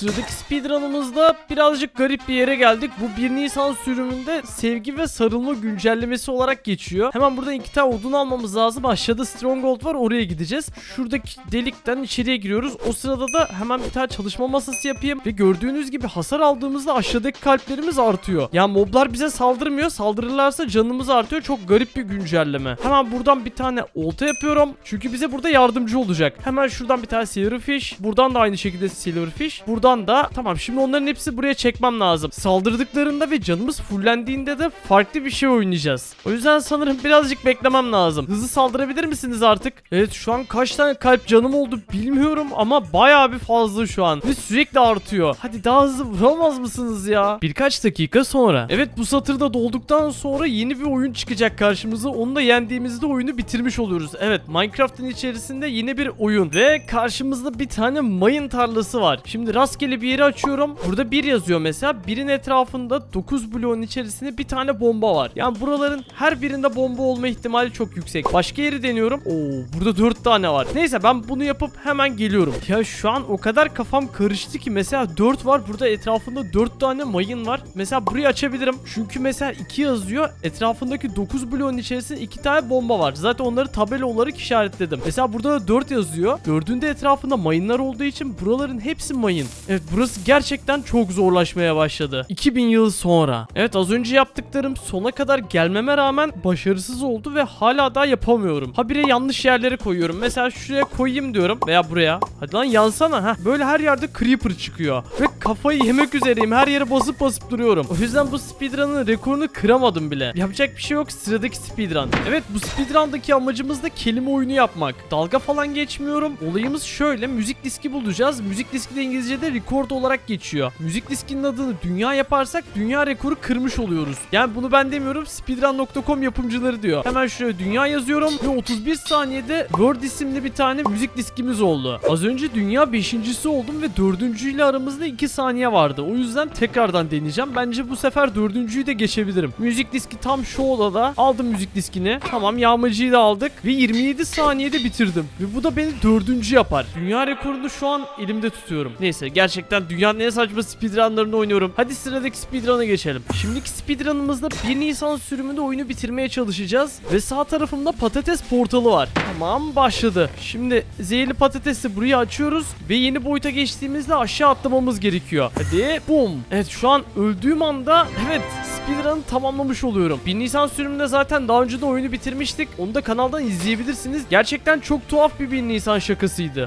Sıradaki speedrun'ımızda birazcık garip bir yere geldik. Bu 1 Nisan sürümünde sevgi ve sarılma güncellemesi olarak geçiyor. Hemen buradan iki tane odun almamız lazım. Aşağıda Stronghold var oraya gideceğiz. Şuradaki delikten içeriye giriyoruz. O sırada da hemen bir tane çalışma masası yapayım. Ve gördüğünüz gibi hasar aldığımızda aşağıdaki kalplerimiz artıyor. Yani moblar bize saldırmıyor. Saldırırlarsa canımız artıyor. Çok garip bir güncelleme. Hemen buradan bir tane olta yapıyorum. Çünkü bize burada yardımcı olacak. Hemen şuradan bir tane silverfish. Buradan da aynı şekilde silverfish. Buradan da tamam şimdi onların hepsi buraya çekmem lazım. Saldırdıklarında ve canımız fullendiğinde de farklı bir şey oynayacağız. O yüzden sanırım birazcık beklemem lazım. Hızlı saldırabilir misiniz artık? Evet şu an kaç tane kalp canım oldu bilmiyorum ama bayağı bir fazla şu an. Ve sürekli artıyor. Hadi daha hızlı vuramaz mısınız ya? Birkaç dakika sonra. Evet bu satırda dolduktan sonra yeni bir oyun çıkacak karşımıza. Onu da yendiğimizde oyunu bitirmiş oluyoruz. Evet Minecraft'ın içerisinde yeni bir oyun. Ve karşımızda bir tane mayın tarlası var. Şimdi rastgele bir yeri açıyorum. Burada bir yazıyor mesela. Birin etrafında 9 bloğun içerisinde bir tane bomba var. Yani buraların her birinde bomba olma ihtimali çok yüksek. Başka yeri deniyorum. Oo burada 4 tane var. Neyse ben bunu yapıp hemen geliyorum. Ya şu an o kadar kafam karıştı ki mesela 4 var. Burada etrafında 4 tane mayın var. Mesela burayı açabilirim. Çünkü mesela 2 yazıyor. Etrafındaki 9 bloğun içerisinde 2 tane bomba var. Zaten onları tabela olarak işaretledim. Mesela burada da 4 yazıyor. Dördünde etrafında mayınlar olduğu için buraların hepsi mayın. Evet burası gerçekten çok zorlaşmaya başladı. 2000 yıl sonra. Evet az önce yaptıklarım sona kadar gelmeme rağmen başarısız oldu ve hala daha yapamıyorum. Habire yanlış yerlere koyuyorum. Mesela şuraya koyayım diyorum veya buraya. Hadi lan yansana ha. Böyle her yerde creeper çıkıyor. Ve kafayı yemek üzereyim. Her yere basıp basıp duruyorum. O yüzden bu speedrun'ın rekorunu kıramadım bile. Yapacak bir şey yok. Sıradaki speedrun. Evet bu speedrun'daki amacımız da kelime oyunu yapmak. Dalga falan geçmiyorum. Olayımız şöyle. Müzik diski bulacağız. Müzik diski de İngilizce'de record olarak geçiyor. Müzik diskinin adını dünya yaparsak dünya rekoru kırmış oluyoruz. Yani bunu ben demiyorum. Speedrun.com yapımcıları diyor. Hemen şuraya dünya yazıyorum ve 31 saniyede Word isimli bir tane müzik diskimiz oldu. Az önce dünya 5.si oldum ve 4. ile aramızda 2 saniye vardı. O yüzden tekrardan deneyeceğim. Bence bu sefer 4.'yü de geçebilirim. Müzik diski tam şu odada. Aldım müzik diskini. Tamam yağmacıyı da aldık ve 27 saniyede bitirdim. Ve bu da beni 4. yapar. Dünya rekorunu şu an elimde tutuyorum. Neyse gerçekten dünyanın en saçma speedrunlarını oynuyorum. Hadi sıradaki speedrun'a geçelim. Şimdiki speedrun'ımızda 1 Nisan sürümünde oyunu bitirmeye çalışacağız. Ve sağ tarafımda patates portalı var. Tamam başladı. Şimdi zehirli patatesi buraya açıyoruz. Ve yeni boyuta geçtiğimizde aşağı atlamamız gerekiyor. Hadi boom. Evet şu an öldüğüm anda evet speedrun'ı tamamlamış oluyorum. 1 Nisan sürümünde zaten daha önce de oyunu bitirmiştik. Onu da kanaldan izleyebilirsiniz. Gerçekten çok tuhaf bir 1 Nisan şakasıydı.